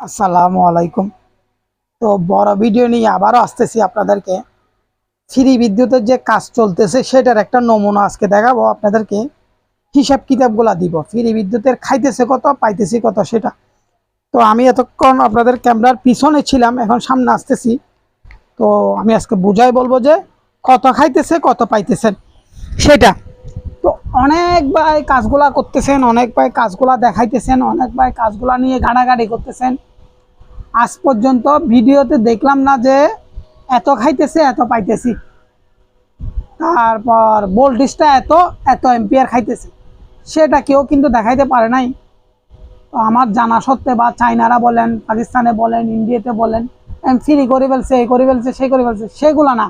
আসসালামু আলাইকুম। তো বড় ভিডিও নিয়ে আবারও আসতেছি আপনাদেরকে। ফ্রি বিদ্যুতের যে কাজ চলতেছে, সেটার একটা নমুনা আজকে দেখাবো আপনাদেরকে। হিসাব কিতাবগুলা দিব। ফ্রি বিদ্যুতের খাইতেছে কত, পাইতেছি কত সেটা। তো আমি এতক্ষণ আপনাদের ক্যামেরার পিছনে ছিলাম, এখন সামনে আসতেছি। তো আমি আজকে বুঝাই বলব যে কত খাইতেছে, কত পাইতেছেন সেটা। তো অনেক ভাই কাজগুলা করতেছেন, অনেক ভাই কাজগুলা দেখাইতেছেন, অনেক ভাই কাজগুলা নিয়ে গাড়াগাড়ি করতেছেন। আজ পর্যন্ত ভিডিওতে দেখলাম না যে এত খাইতেছে, এত পাইতেছি। তারপর ভোল্টেজটা এত এত এম্পিয়ার খাইতেছে। সেটা কেউ কিন্তু দেখাইতে পারে নাই। তো আমার জানা সত্ত্বে বা চাইনারা বলেন, পাকিস্তানে বলেন, ইন্ডিয়াতে বলেন ফ্রি করে ফেলছে, এই করে ফেলছে, সেই করে ফেলছে, সেগুলো না।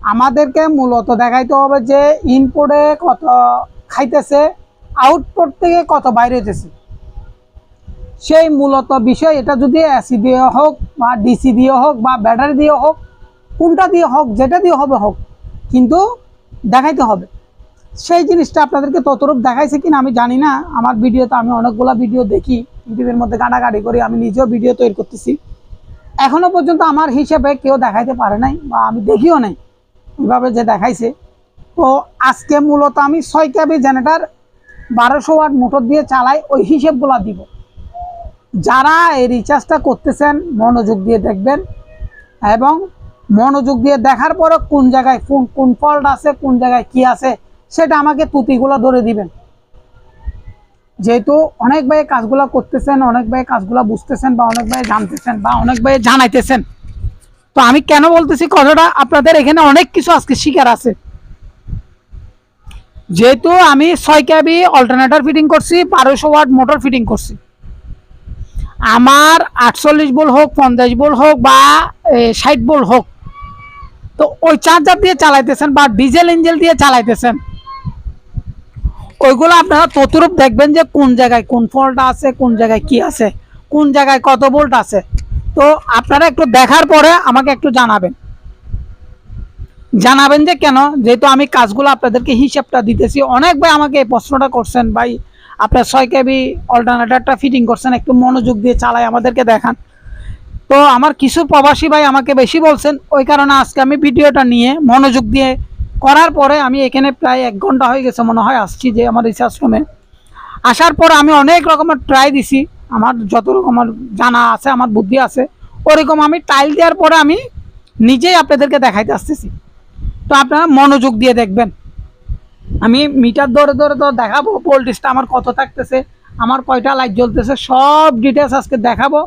আমাদেরকে মূলত দেখাইতে হবে যে ইনপুটে কত খাইতেছে আউটপুট থেকে কত বাইরে হইতেছে। সেই মূলত বিষয় এটা যদি এসি দিয়ে হোক বা ডিসি দিয়ে হোক বা ব্যাটারি দিয়ে হোক, কোনটা দিয়ে হোক, যেটা দিয়ে হবে হোক, কিন্তু দেখাইতে হবে। সেই জিনিসটা আপনাদেরকে ততরূপ দেখাইছে কিনা আমি জানি না। আমার ভিডিওতে আমি অনেকগুলো ভিডিও দেখি, ইউটিউবের মধ্যে গাড়াগাড়ি করি, আমি নিজেও ভিডিও তৈরি করতেছি। এখনও পর্যন্ত আমার হিসেবে কেউ দেখাইতে পারে নাই বা আমি দেখিও নাই এভাবে যে দেখাইছে। তো আজকে মূলত আমি ছয় ক্যাবি জেনারেটার বারোশো ওয়াট মোটর দিয়ে চালাই, ওই হিসেবগুলো দিব। যারা এই রিচার্জটা করতেছেন, মনোযোগ দিয়ে দেখবেন এবং মনোযোগ দিয়ে দেখার পরে কোন জায়গায় কোন কোন ফল্ট আছে, কোন জায়গায় কি আছে, সেটা আমাকে তুতিগুলো ধরে দিবেন। যেহেতু অনেক ভাই কাজগুলো করতেছেন, অনেক ভাই কাজগুলো বুঝতেছেন বা অনেক ভাই জানতেছেন বা অনেক ভাই জানাইতেছেন। তো আমি কেন বলতেছি কথাটা? আপনাদের এখানে অনেক কিছু আজকে শিকার আছে। যেহেতু আমি ছয় ক্যাবি অল্টারনেটর ফিটিং করছি বারোশো ওয়াট মোটর ফিটিং করছি। আমার আটচল্লিশ বোল হোক, পঞ্চাশ বোল হোক বা ষাট বোল হোক, তো ওই চার্জার দিয়ে চালাইতেছেন বা ডিজেল ইঞ্জেল দিয়ে চালাইতেছেন। ওইগুলো আপনারা ততরূপ দেখবেন যে কোন জায়গায় কোন ফল্ট আছে, কোন জায়গায় কি আছে, কোন জায়গায় কত বোল্ট আছে। তো আপনারা একটু দেখার পরে আমাকে একটু জানাবেন। জানাবেন যে কেন? যেহেতু আমি কাজগুলো আপনাদেরকে হিসাবটা দিতেছি, অনেক ভাই আমাকে এই প্রশ্নটা করছেন, ভাই আপনার ছয় কেবি অল্টারনেটারটা ফিটিং করছেন, একটু মনোযোগ দিয়ে চালাই আমাদেরকে দেখান। তো আমার কিছু প্রবাসী ভাই আমাকে বেশি বলছেন, ওই কারণে আজকে আমি ভিডিওটা নিয়ে মনোযোগ দিয়ে করার পরে আমি এখানে প্রায় এক ঘণ্টা হয়ে গেছে মনে হয় আসছি যে আমার রিসার্চ রুমে আসার পর আমি অনেক রকমের ট্রাই দিছি, আমার যত রকমের জানা আছে, আমার বুদ্ধি আছে, ওরকম আমি টাইল দেওয়ার পরে আমি নিজেই আপনাদেরকে দেখাইতে আসতেছি। তো আপনারা মনোযোগ দিয়ে দেখবেন। আমি মিটার ধরে ধরে তো দেখাবো ভোল্টেজটা আমার কত থাকতেছে, আমার কয়টা লাইট জ্বলতেছে, সব ডিটেলস আজকে দেখাবো।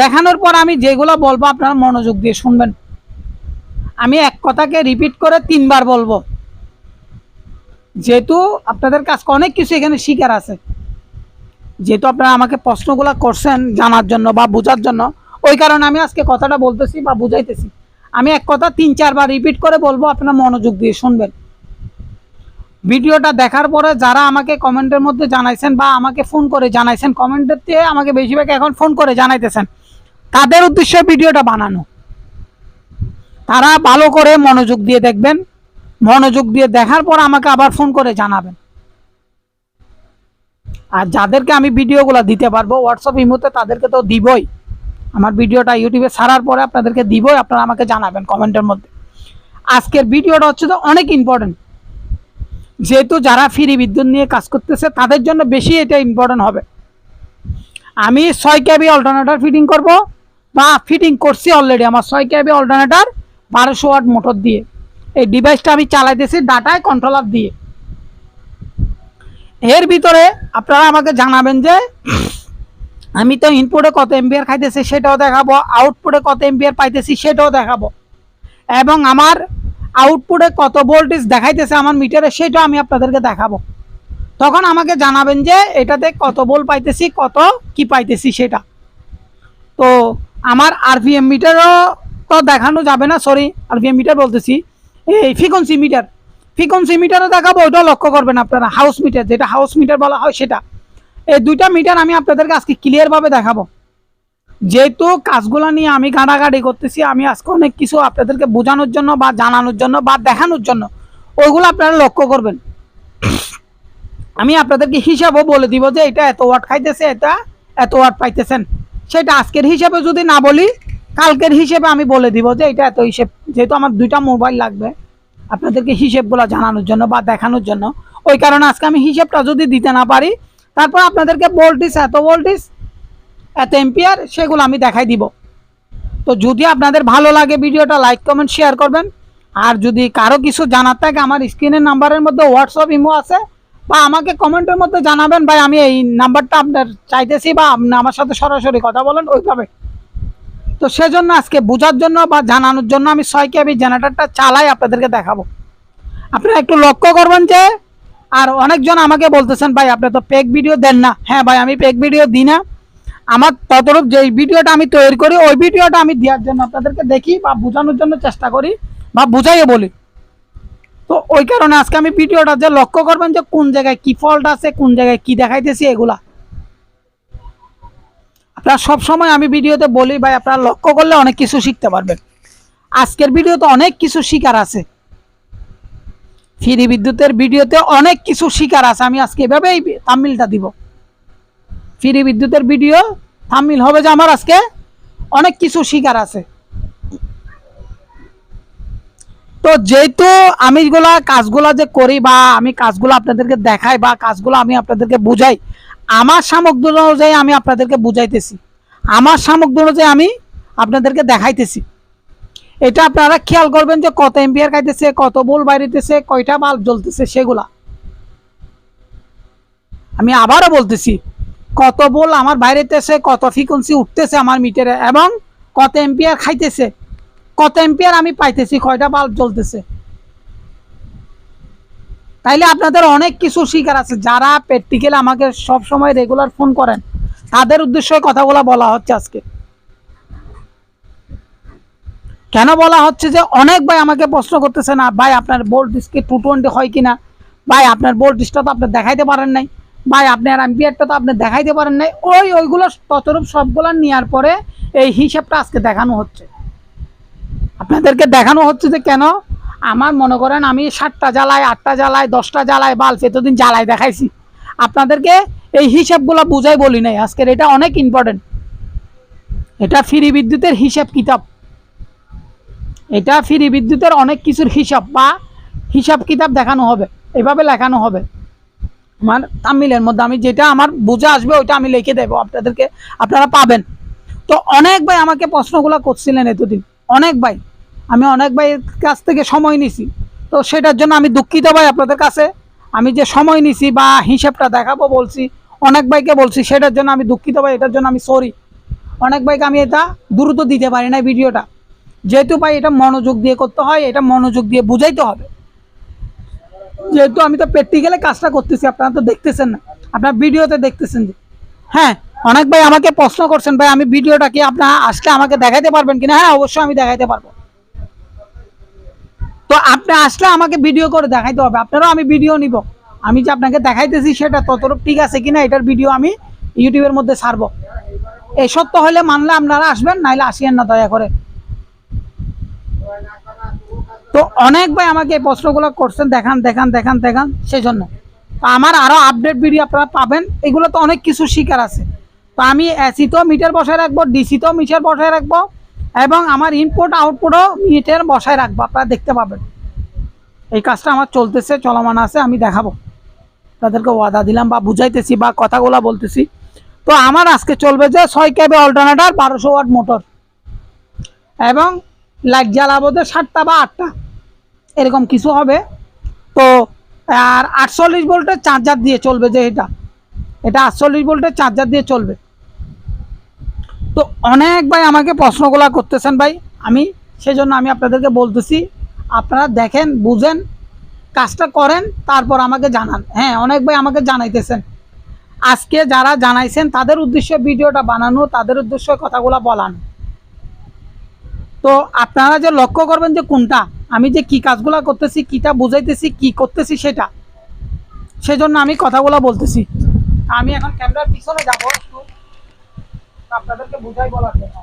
দেখানোর পর আমি যেগুলো বলব আপনারা মনোযোগ দিয়ে শুনবেন। আমি এক কথাকে রিপিট করে তিনবার বলব। যেহেতু আপনাদের কাছে অনেক কিছু এখানে শিকার আছে। যেহেতু আপনারা আমাকে প্রশ্নগুলো করছেন জানার জন্য বা বোঝার জন্য, ওই কারণে আমি আজকে কথাটা বলতেছি বা বুঝাইতেছি। আমি এক কথা তিন, চারবার রিপিট করে বলব, আপনারা মনোযোগ দিয়ে শুনবেন। ভিডিওটা দেখার পরে যারা আমাকে কমেন্টের মধ্যে জানাইছেন বা আমাকে ফোন করে জানাইছেন, কমেন্টের দিয়ে আমাকে বেশিরভাগ এখন ফোন করে জানাইতেছেন। তাদের উদ্দেশ্যে ভিডিওটা বানানো। তারা ভালো করে মনোযোগ দিয়ে দেখবেন। মনোযোগ দিয়ে দেখার পর আমাকে আবার ফোন করে জানাবেন। আর যাদেরকে আমি ভিডিওগুলো দিতে পারব হোয়াটসঅ্যাপ ইমোতে তাদেরকে তো দিবই। আমার ভিডিওটা ইউটিউবে ছাড়ার পরে আপনাদেরকে দিবই, আপনারা আমাকে জানাবেন কমেন্টের মধ্যে। আজকের ভিডিওটা হচ্ছে তো অনেক ইম্পর্টেন্ট যেহেতু যারা ফ্রি বিদ্যুৎ নিয়ে কাজ করতেছে, তাদের জন্য বেশি এটা ইম্পর্টেন্ট হবে। আমি ছয় ক্যাবি অল্টারনেটার ফিটিং করব, বা ফিটিং করছি অলরেডি আমার ছয় ক্যাবি অল্টারনেটার বারোশো ওয়াট মোটর দিয়ে। এই ডিভাইসটা আমি চালাইতেছি ডাটায় কন্ট্রোলার দিয়ে। এর ভিতরে আপনারা আমাকে জানাবেন যে, আমি তো ইনপুটে কত এমবিআর খাইতেছি সেটাও দেখাবো আউটপুটে কত এমবিআর পাইতেছি সেটাও দেখাবো। এবং আমার আউটপুটে কত ভোল্টেজ দেখাইতেছে আমার মিটারে সেটা আমি আপনাদেরকে দেখাবো। তখন আমাকে জানাবেন যে, এটাতে কত ভোল্ট পাইতেছি, কত কি পাইতেছি সেটা। তো আমার আরপিএম মিটারও তো দেখানো যাবে না সরি আরপিএম মিটার বলতেছি। এই ফ্রিকোয়েন্সি মিটার ফ্রিকোয়েন্সি মিটারও দেখাবো ওইটাও লক্ষ্য করবেন আপনারা হাউস মিটার যেটা হাউস মিটার বলা হয় সেটা। এই দুইটা মিটার আমি আপনাদেরকে আজকে ক্লিয়ারভাবে দেখাবো। যেহেতু কাজগুলো নিয়ে আমি গাড়াগাড়ি করতেছি, আমি আজকে অনেক কিছু আপনাদেরকে বোঝানোর জন্য বা জানানোর জন্য বা দেখানোর জন্য, ওইগুলো আপনারা লক্ষ্য করবেন। আমি আপনাদেরকে হিসাবও বলে দিব যে এটা এত ওয়াট খাইতেছে, এটা এত ওয়াট পাইতেছেন। সেটা আজকের হিসেবে যদি না বলি, কালকের হিসেবে আমি বলে দিব যে এটা এত হিসেব। যেহেতু আমার দুইটা মোবাইল লাগবে, আপনাদেরকে হিসেবগুলো জানানোর জন্য বা দেখানোর জন্য। ওই কারণে আজকে আমি হিসেবটা যদি দিতে না পারি, তারপর আপনাদেরকে ভোল্টেজ এত ভোল্টেজ এত এম্পিয়ার সেগুলো আমি দেখাই দিব। তো যদি আপনাদের ভালো লাগে ভিডিওটা লাইক কমেন্ট শেয়ার করবেন। আর যদি কারও কিছু জানার থাকে, আমার স্ক্রিনের নাম্বারের মধ্যে হোয়াটসঅ্যাপ ইমো আছে, বা আমাকে কমেন্টের মধ্যে জানাবেন। ভাই, আমি এই নাম্বারটা আপনার চাইতেছি, বা আপনি আমার সাথে সরাসরি কথা বলেন, ওইভাবে। তো সেজন্য আজকে বোঝার জন্য বা জানানোর জন্য আমি ছয় আমি জেনারেটরটা চালাই আপনাদেরকে দেখাবো। আপনারা একটু লক্ষ্য করবেন যে, আর অনেকজন আমাকে বলতেছেন, ভাই, আপনি তো পেক ভিডিও দেন না। হ্যাঁ ভাই, আমি পেক ভিডিও দিই না। আমার ততরূপ যে ভিডিওটা আমি তৈরি করি, ওই ভিডিওটা আমি দেওয়ার জন্য আপনাদেরকে দেখি বা বোঝানোর জন্য চেষ্টা করি বা বুঝাইয়ে বলি। তো ওই কারণে আজকে আমি ভিডিওটা যে লক্ষ্য করবেন যে কোন জায়গায় কি ফল্ট আছে, কোন জায়গায় কি দেখাইতেছি এগুলা। আপনারা সব সময় আমি ভিডিওতে বলি ভাই, আপনারা লক্ষ্য করলে অনেক কিছু শিখতে পারবেন। আজকের ভিডিওতে অনেক কিছু শিকার আছে। ফ্রি বিদ্যুতের ভিডিওতে অনেক কিছু শিকার আছে। আমি আজকে এভাবেই তামিলটা দিব। ফ্রি বিদ্যুতের ভিডিও থামিল হবে যে আমার আজকে। অনেক কিছু শিকার আছে। তো যেহেতু আমি এগুলা কাজগুলা যে করি বা আমি কাজগুলো আপনাদেরকে দেখাই বা কাজগুলো আমি আপনাদেরকে বুঝাই, আমার সামগ্রী অনুযায়ী আমি আপনাদেরকে বুঝাইতেছি। আমার সামগ্রী অনুযায়ী আমি আপনাদেরকে দেখাইতেছি। এটা আপনারা খেয়াল করবেন যে কত এম্পিয়ার খাইতেছে, কত বোল বাইরেতেছে, কয়টা বাল্ব জ্বলতেছে, সেগুলা। আমি আবারও বলতেছি কত বোল আমার বাইরেতেছে, কত ফ্রিকোয়েন্সি উঠতেছে আমার মিটারে এবং কত এম্পিয়ার খাইতেছে। কত এম্পিয়ার আমি পাইতেছি, কয়টা বাল্ব জ্বলতেছে। তাইলে আপনাদের অনেক কিছু শিকার আছে। যারা প্র্যাকটিক্যালি আমাকে সব সময় রেগুলার ফোন করেন, তাদের উদ্দেশ্যে কথাগুলো বলা হচ্ছে আজকে। কেন বলা হচ্ছে যে, অনেক ভাই আমাকে প্রশ্ন করতেছে না, ভাই, আপনার ভোল্টেজ কি টু টোয়েন্টি হয় কিনা? ভাই, আপনার ভোল্টেজটা তো আপনি দেখাইতে পারেন নাই। ভাই, আপনি আপনার অ্যাম্পিয়ারটা তো আপনি দেখাইতে পারেন নাই। ওই ওইগুলো ততরূপ সবগুলো নেওয়ার পরে এই হিসাবটা আজকে দেখানো হচ্ছে। আপনাদেরকে দেখানো হচ্ছে যে কেন? আমার মনে করেন আমি সাতটা জ্বালায়, আটটা জ্বালায়, দশটা জ্বালাই বাল্ব এতদিন জ্বালাই দেখাইছি। আপনাদেরকে এই হিসাবগুলো বুঝাই বলি নাই। আজকের এটা অনেক ইম্পর্টেন্ট এটা ফ্রি বিদ্যুতের হিসাব কিতাব। এটা ফ্রি বিদ্যুতের অনেক কিছুর হিসাব বা হিসাব কিতাব দেখানো হবে। এভাবে লেখানো হবে। আমার তামিলের মধ্যে আমি যেটা আমার বুঝে আসবে, ওইটা আমি লিখে দেবো আপনাদেরকে, আপনারা পাবেন। তো অনেক ভাই আমাকে প্রশ্নগুলো করছিলেন এতদিন। অনেক ভাই। আমি অনেক ভাইয়ের কাছ থেকে সময় নিছি। তো সেটার জন্য আমি দুঃখিত ভাই আপনাদের কাছে। আমি যে সময় নিছি বা হিসাবটা দেখাবো বলছি, অনেক ভাইকে বলছি, সেটার জন্য আমি দুঃখিত ভাই, এটার জন্য আমি সরি অনেক ভাইকে আমি এটা দ্রুত দিতে পারি না ভিডিওটা। যেহেতু ভাই এটা মনোযোগ দিয়ে করতে হয়, এটা মনোযোগ দিয়ে বুঝাইতে হবে। যেহেতু আমি তো প্র্যাকটিক্যালে কাজটা করতেছি, আপনারা তো দেখতেছেন না। আপনার ভিডিওতে দেখতেছেন যে হ্যাঁ অনেক ভাই আমাকে প্রশ্ন করছেন, ভাই আমি ভিডিওটা কি আপনার আসলে আমাকে দেখাইতে পারবেন কিনা? হ্যাঁ অবশ্যই আমি দেখাইতে পারব। তো আপনি আসলে আমাকে ভিডিও করে দেখাইতে হবে। আপনারাও আমি ভিডিও নিব। আমি যে আপনাকে দেখাইতেছি সেটা ততটুকু ঠিক আছে কিনা, এটার ভিডিও আমি ইউটিউবের মধ্যে ছাড়বো। এই সত্য হলে মানলে আপনারা আসবেন, নাইলে আসিয়েন না দয়া করে। তো অনেক ভাই আমাকে এই প্রশ্নগুলো করছেন, দেখান দেখান দেখান দেখান সেই জন্য আমার আরও আপডেট ভিডিও আপনারা পাবেন, এগুলো তো অনেক কিছু শিকার আছে। তো আমি এসিতেও মিটার বসায় রাখব, ডিসিতেও মিটার বসায় রাখব, এবং আমার ইনপুট আউটপুটও মিটার বসায় রাখব, আপনারা দেখতে পাবেন। এই কাজটা আমার চলতেছে, চলমান আছে, আমি দেখাবো। তাদেরকে ওয়াদা দিলাম বা বুঝাইতেছি বা কথাগুলো বলতেছি। তো আমার আজকে চলবে যে ছয় ক্যাবে অল্টারনেটার বারোশো ওয়াট মোটর এবং লাইট জ্বালাবো যে সাতটা বা আটটা। এরকম কিছু হবে। তো, আর আটচল্লিশ ভোল্টের চার্জার দিয়ে চলবে যে এটা। এটা আটচল্লিশ ভোল্টের চার্জার দিয়ে চলবে। তো অনেক ভাই আমাকে প্রশ্নগুলো করতেছেন ভাই। আমি সেজন্য আমি আপনাদেরকে বলতেছি, আপনারা দেখেন, বুঝেন, কাজটা করেন, তারপর আমাকে জানান। হ্যাঁ অনেক ভাই আমাকে জানাইতেছেন। আজকে যারা জানাইছেন, তাদের উদ্দেশ্যে ভিডিওটা বানানো, তাদের উদ্দেশ্যে কথাগুলো বলানো। তো আপনারা যে লক্ষ্য করবেন যে কোনটা, আমি যে কি কাজগুলো করতেছি, কিটা বুঝাইতেছি, কি করতেছি সেটা, সেজন্য আমি কথাগুলো বলতেছি। আমি এখন ক্যামেরার পিছনে যাব, একটু আপনাদেরকে বুঝাই বলার জন্য।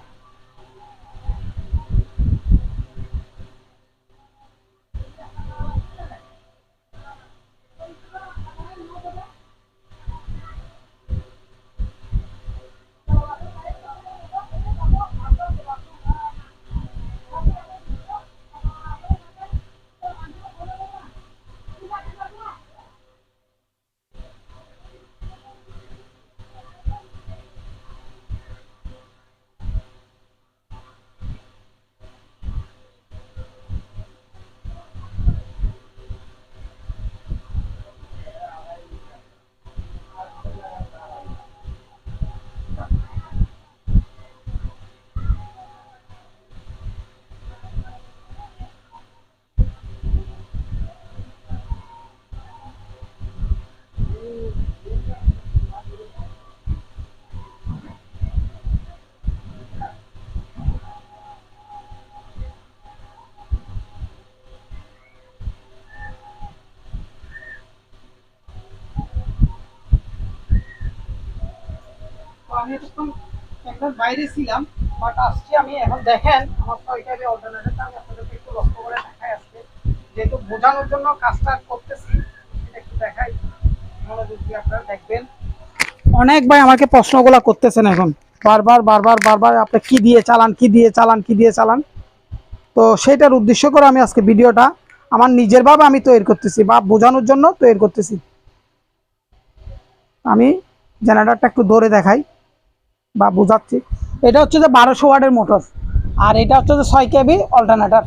আমি একটু ক্যামেরার বাইরে ছিলাম বাট আসছি আমি এখন দেখেন আমার তো এটা অল্টারনেটিভটা আমি আপনাদেরকে একটু লক্ষ্য করে দেখাই আজকে। যেহেতু বোঝানোর জন্য কাজটা করতেছি এটা একটু দেখাই। মনোযোগ আপনারা দেখবেন। অনেক ভাই আমাকে প্রশ্নগুলো করতেছেন এখন। বারবার বারবার বারবার আপনি কি দিয়ে চালান, কি দিয়ে চালান, কি দিয়ে চালান? তো সেটার উদ্দেশ্য করে আমি আজকে ভিডিওটা আমার নিজের ভাবে আমি তৈরি করতেছি বা বোঝানোর জন্য তৈরি করতেছি। আমি জেনারেটরটা একটু দৌড়ে দেখাই। বা বোঝাচ্ছি। এটা হচ্ছে যে বারোশো ওয়ার্ডের মোটর। আর এটা হচ্ছে যে ছয় কেবি অল্টারনেটার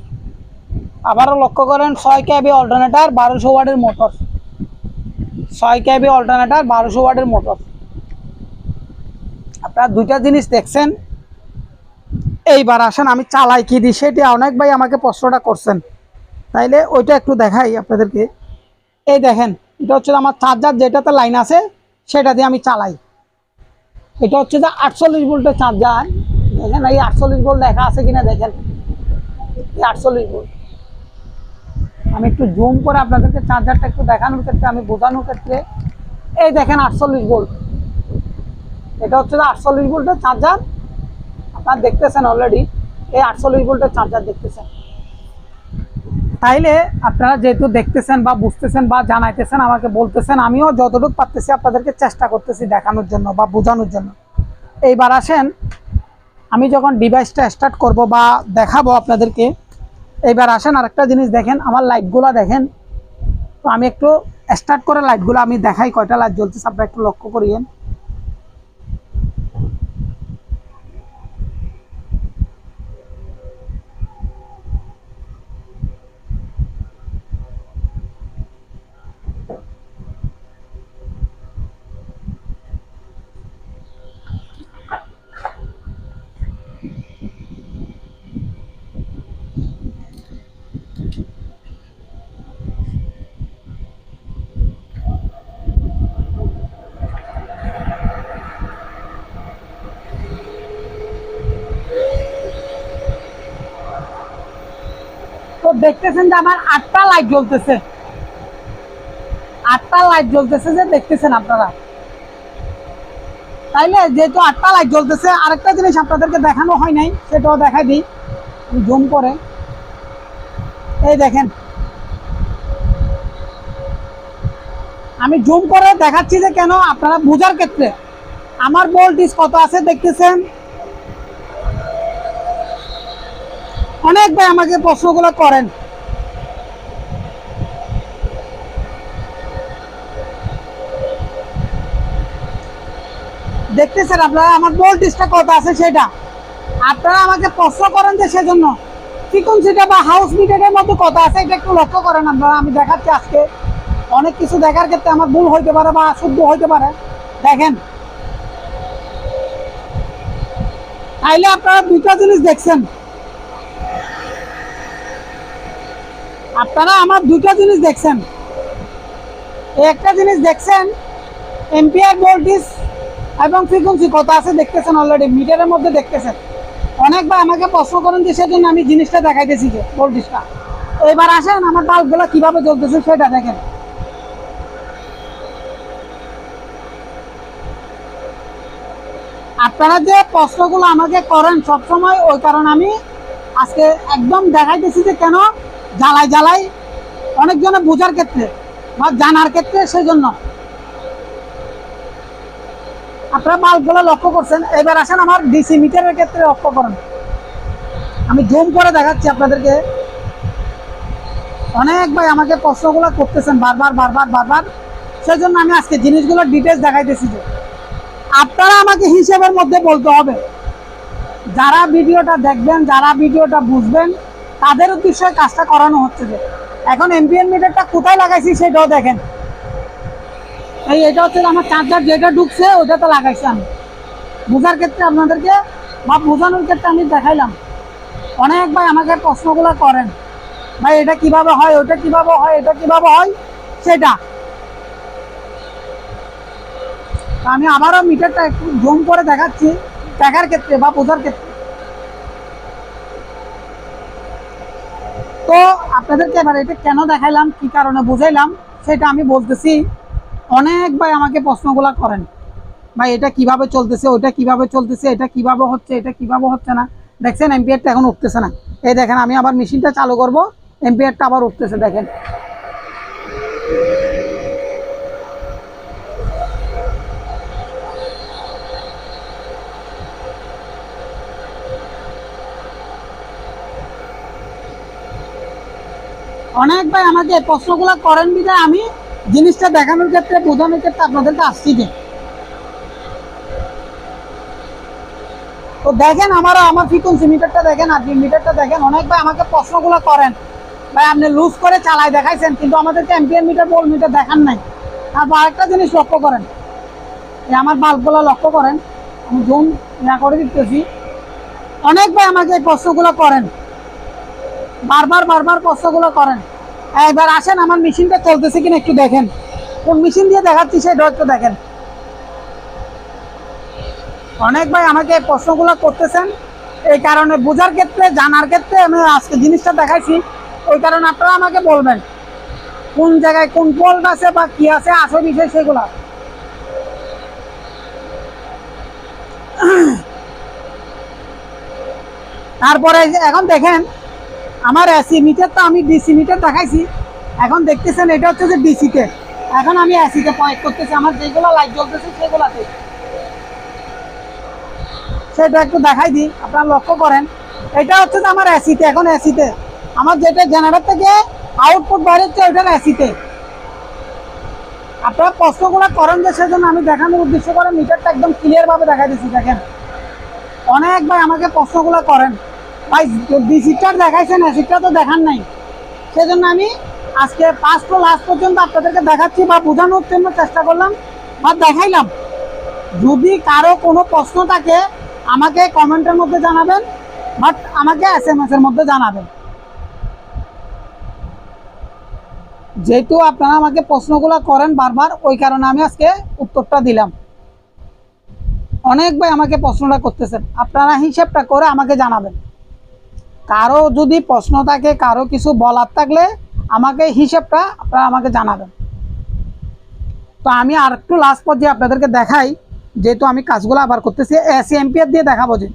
আবারও লক্ষ্য করেন, ছয় কেবি অল্টারনেটার বারোশো ওয়ার্ডের মোটর। ছয় কেবি অল্টারনেটার বারোশো ওয়ার্ডের মোটর। আপনারা দুইটা জিনিস দেখছেন। এইবার আসেন, আমি চালাই কি দিই সেটি অনেক ভাই আমাকে প্রশ্নটা করছেন। তাইলে ওইটা একটু দেখাই আপনাদেরকে। এই দেখেন, এটা হচ্ছে আমার চার্জার যেটাতে লাইন আছে, সেটা দিয়ে আমি চালাই। এটা হচ্ছে যে আটচল্লিশ ভোল্টের চার্জার। দেখেন এই আটচল্লিশ ভোল্ট লেখা আছে কিনা দেখেন। এই আটচল্লিশ ভোল্ট। আমি একটু জুম করে আপনাদেরকে চার্জারটা একটু দেখানোর ক্ষেত্রে, আমি বোঝানোর ক্ষেত্রে, এই দেখেন আটচল্লিশ ভোল্ট। এটা হচ্ছে যে আটচল্লিশ ভোল্টের চার্জার। আপনারা দেখতেছেন অলরেডি এই আটচল্লিশ ভোল্টের চার্জার দেখতেছেন। তাইলে আপনারা যেহেতু দেখতেছেন বা বুঝতেছেন বা জানাইতেছেন, আমাকে বলতেছেন, আমিও যতটুকু পারতেছি আপনাদেরকে চেষ্টা করতেছি দেখানোর জন্য বা বোঝানোর জন্য। এইবার আসেন, আমি যখন ডিভাইসটা স্টার্ট করব বা দেখাবো আপনাদেরকে, এইবার আসেন আরেকটা জিনিস দেখেন, আমার লাইটগুলো দেখেন। তো আমি একটু স্টার্ট করে লাইটগুলো আমি দেখাই, কয়টা লাইট জ্বলতেছে, আপনারা একটু লক্ষ্য করিয়েন। দেখতেছেন যে আমার আটটা লাইট জ্বলতেছে। আটটা লাইট জ্বলতেছে যে দেখতেছেন আপনারা। তাইলে যেহেতু আটটা লাইট জ্বলতেছে, আরেকটা জিনিস আপনাদেরকে দেখানো হয় নাই, সেটাও দেখাই দিই। জুম করে। এই দেখেন। আমি জুম করে দেখাচ্ছি যে কেন আপনারা বোঝার ক্ষেত্রে। আমার ভোল্টেজ কত আছে দেখতেছেন? অনেক ভাই আমাকে প্রশ্নগুলো করেন। দেখতেছেন আপনারা, আমার ভোল্টেজটা কত আছে সেটা? আপনারা আমাকে প্রশ্ন করেন যে সেজন্য। ফ্রিকোয়েন্সিটা বা হাউস মিটারের মধ্যে কত আছে এটা একটু লক্ষ্য করেন আপনারা, আমি দেখাচ্ছি আজকে। অনেক কিছু দেখার ক্ষেত্রে আমার ভুল হইতে পারে বা শুদ্ধ হইতে পারে। দেখেন। তাইলে আপনারা দুইটা জিনিস দেখছেন। আপনারা আমার দুটো জিনিস দেখছেন। একটা জিনিস দেখছেন এম্পিয়ার ভোল্টেজ এবং ফ্রিকোয়েন্সি কত আছে দেখতেছেন অলরেডি মিটারের মধ্যে দেখতেছেন। অনেকবার আমাকে প্রশ্ন করেন যে সেজন্য আমি জিনিসটা দেখাইতেছি যে ভোল্টেজটা এবার আসেন, আমার বাল্বগুলো কীভাবে জ্বলতেছে সেটা দেখেন। আপনারা যে প্রশ্নগুলো আমাকে করেন, সবসময় ওই কারণে আমি আজকে একদম দেখাইতেছি যে কেন জ্বালাই জ্বালাই অনেকজনে বোঝার ক্ষেত্রে বা জানার ক্ষেত্রে সেই জন্য আপনারা মালগুলো লক্ষ্য করছেন, এবার আসেন আমার ডিসি মিটারের ক্ষেত্রে লক্ষ্য করেন। আমি জুম করে দেখাচ্ছি আপনাদেরকে। অনেক ভাই আমাকে প্রশ্নগুলো করতেছেন বারবার বারবার বারবার। সেই জন্য আমি আজকে জিনিসগুলোর ডিটেলস দেখাইতেছি যে আপনারা আমাকে হিসেবের মধ্যে বলতে হবে। যারা ভিডিওটা দেখবেন, যারা ভিডিওটা বুঝবেন তাদের উদ্দেশ্যে কাজটা করানো হচ্ছে যে। এখন এমপিএন মিটারটা কোথায় লাগাইছি সেটাও দেখেন। এই এটা হচ্ছে আমার চার্জার যেটা ঢুকছে ওটাতে লাগাইছি আমি। বোঝার ক্ষেত্রে আপনাদেরকে বা বোঝানোর ক্ষেত্রে আমি দেখাইলাম। অনেক ভাই আমাকে প্রশ্নগুলো করেন, ভাই, এটা কীভাবে হয়? ওটা কীভাবে হয়? এটা কীভাবে হয়? সেটা। আমি আবারও মিটারটা একটু জুম করে দেখাচ্ছি, দেখার ক্ষেত্রে বা বোঝার ক্ষেত্রে। তো আপনাদেরকে এবার এটা কেন দেখাইলাম, কি কারণে বুঝাইলাম, সেটা আমি বলতেছি। অনেক ভাই আমাকে প্রশ্নগুলা করেন, ভাই, এটা কীভাবে চলতেছে? ওইটা কীভাবে চলতেছে? এটা কীভাবে হচ্ছে? এটা কীভাবে হচ্ছে না? দেখছেন এমপিআরটা এখন উঠতেছে না। এই দেখেন, আমি আবার মেশিনটা চালু করব এমপিআরটা আবার উঠতেছে, দেখেন। অনেক ভাই আমাকে প্রশ্নগুলো করেন বিধায় আমি জিনিসটা দেখানোর ক্ষেত্রে, বোঝানোর ক্ষেত্রে আপনাদেরকে আসছি যে। তো দেখেন আমার আমার ফ্রিকোয়েন্সি মিটারটা দেখেন আর মিটারটা দেখেন অনেক ভাই আমাকে প্রশ্নগুলো করেন। ভাই, আপনি লুজ করে চালাই দেখাইছেন, কিন্তু আমাদেরকে এম্পিয়ার মিটার, বল মিটার দেখান নাই। তারপর আরেকটা জিনিস লক্ষ্য করেন। এই আমার বাল্বগুলো লক্ষ্য করেন। আমি জুম ইয়া করে দিতেছি। অনেক ভাই আমাকে এই প্রশ্নগুলো করেন। বারবার বারবার প্রশ্নগুলো করেন। এবার আসেন, আমার মেশিনটা চলতেছে কিনা একটু দেখেন। কোন মেশিন দিয়ে দেখাচ্ছি সেটা একটু দেখেন। অনেক ভাই আমাকে প্রশ্নগুলো করতেছেন। এই কারণে বোঝার ক্ষেত্রে, জানার ক্ষেত্রে আমি আজকে জিনিসটা দেখাইছি। ওই কারণে আপনারা আমাকে বলবেন, কোন জায়গায় কোন ফল্ট আছে বা কি আছে আসল বিষয় সেগুলো। তারপরে এখন দেখেন আমার এসি মিটার তো আমি ডিসি মিটার দেখাইছি। এখন দেখতেছেন এটা হচ্ছে যে ডিসিতে এখন আমি এসিতে প্রয়োগ করতেছি। আমার যেগুলো লাইট জ্বলতেছে সেগুলাতে। সেটা একটু দেখাই দিই। আপনারা লক্ষ্য করেন, এটা হচ্ছে যে আমার এসিতে এখন এসিতে আমার যেটা জেনারেটর থেকে আউটপুট বাইরে হচ্ছে ওইটার এসিতে আপনারা প্রশ্নগুলো করেন যে সেজন্য আমি দেখানোর উদ্দেশ্য করে মিটারটা একদম ক্লিয়ার ভাবে দেখাই দিচ্ছি। দেখেন, অনেক ভাই আমাকে প্রশ্নগুলো করেন। ভাই ডিসিটার দেখাইছেন অ্যাসিডটা তো দেখান নাই। সেজন্য আমি আজকে ফার্স্ট টু লাস্ট পর্যন্ত আপনাদেরকে দেখাচ্ছি বা বোঝানোর জন্য চেষ্টা করলাম বা দেখাইলাম। যদি কারও কোনো প্রশ্ন থাকে, আমাকে কমেন্টের মধ্যে জানাবেন বাট আমাকে এস এম এস এর মধ্যে জানাবেন। যেহেতু আপনারা আমাকে প্রশ্নগুলো করেন বারবার, ওই কারণে আমি আজকে উত্তরটা দিলাম। অনেক ভাই আমাকে প্রশ্নটা করতেছেন। আপনারা হিসেবটা করে আমাকে জানাবেন। কারও যদি প্রশ্ন থাকে, কারও কিছু বলার থাকলে আমাকে হিসেবটা আপনারা আমাকে জানাবেন। তো আমি আর একটু লাস্ট পর্যায়ে আপনাদেরকে দেখাই, যেহেতু আমি কাজগুলো আবার করতেছি এসি এম্পিয়ার দিয়ে দেখাবো যে।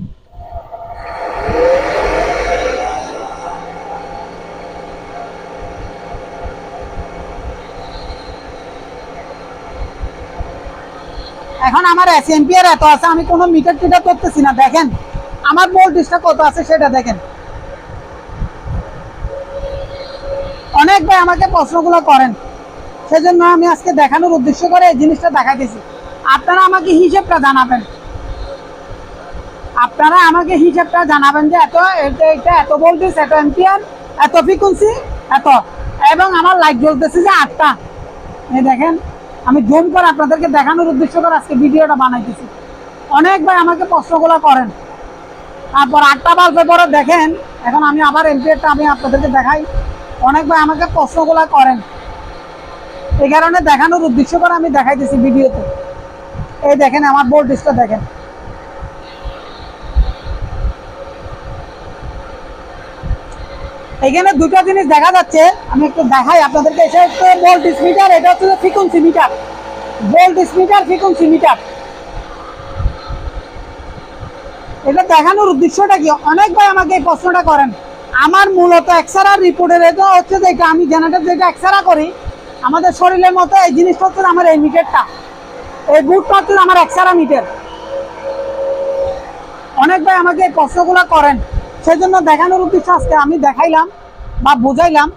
এখন আমার এসি এম্পিয়ার এত আছে, আমি কোনো মিটার টিটার করতেছি না, দেখেন। আমার ভোল্টেজটা কত আছে সেটা দেখেন। অনেক ভাই আমাকে প্রশ্নগুলো করেন। সেজন্য আমি আজকে দেখানোর উদ্দেশ্য করে এই জিনিসটা দেখাইতেছি। আপনারা আমাকে হিসেবটা জানাবেন। আপনারা আমাকে হিসেবটা জানাবেন যে এত, এটা এত ভোল্টেজ এত এম্পিয়ার এত ফ্রিকুয়েন্সি এত। এবং আমার লাইট জ্বলতেছে যে আটটা। এই দেখেন, আমি জুম করে আপনাদেরকে দেখানোর উদ্দেশ্য করে আজকে ভিডিওটা বানাইতেছি। অনেক ভাই আমাকে প্রশ্নগুলো করেন। তারপর আটটা বাজবে পরে দেখেন, এখন আমি আবার এমপিএরটা আমি আপনাদেরকে দেখাই। অনেক ভাই আমাকে প্রশ্নগুলো করেন। এই কারণে দেখানোর উদ্দেশ্য করে আমি দেখাইতেছি ভিডিওতে। এই দেখেন, আমার ভোল্টেজটা দেখেন। এখানে দুটো জিনিস দেখা যাচ্ছে, আমি একটু দেখাই আপনাদেরকে। এটা হচ্ছে ভোল্টেজ মিটার এটা হচ্ছে frequency meter voltage meter frequency meter এটা দেখানোর উদ্দেশ্যটা কি? অনেক ভাই আমাকে এই প্রশ্নটা করেন। আমার মূলত এক্সারা রিপোর্টের এটা হচ্ছে যে আমি জেনারেটর যেটা এক্সারা করি, আমাদের শরীরের মতো এই হচ্ছে আমার এই মিটারটা এই বুটটা হচ্ছে আমার এক্সারা মিটার অনেক ভাই আমাকে এই প্রশ্নগুলো করেন। সেজন্য দেখানোর উদ্দেশ্য আজকে আমি দেখাইলাম বা বুঝাইলাম।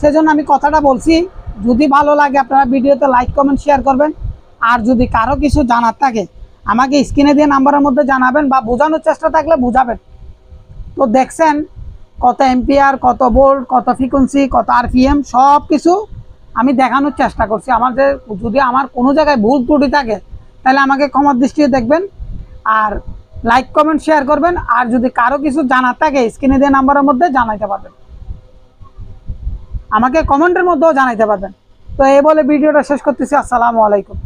সেজন্য আমি কথাটা বলছি। যদি ভালো লাগে আপনারা ভিডিওতে লাইক কমেন্ট শেয়ার করবেন। আর যদি কারও কিছু জানার থাকে, আমাকে স্ক্রিনে দিয়ে নাম্বারের মধ্যে জানাবেন বা বোঝানোর চেষ্টা থাকলে বুঝাবেন। তো দেখছেন কত এম্পিয়ার কত ভোল্ট কত ফ্রিকোয়েন্সি, কত আরপিএম সব কিছু আমি দেখানোর চেষ্টা করছি। আমাদের যদি আমার কোনো জায়গায় ভুল ত্রুটি থাকে, তাহলে আমাকে ক্ষমার দৃষ্টিতে দেখবেন আর লাইক, কমেন্ট, শেয়ার করবেন। আর যদি কারও কিছু জানার থাকে, স্ক্রিনে দিয়ে নাম্বারের মধ্যে জানাইতে পারবেন। আমাকে কমেন্টের মধ্যেও জানাইতে পারবেন। তো এই বলে ভিডিওটা শেষ করতেছি। আসসালামু আলাইকুম।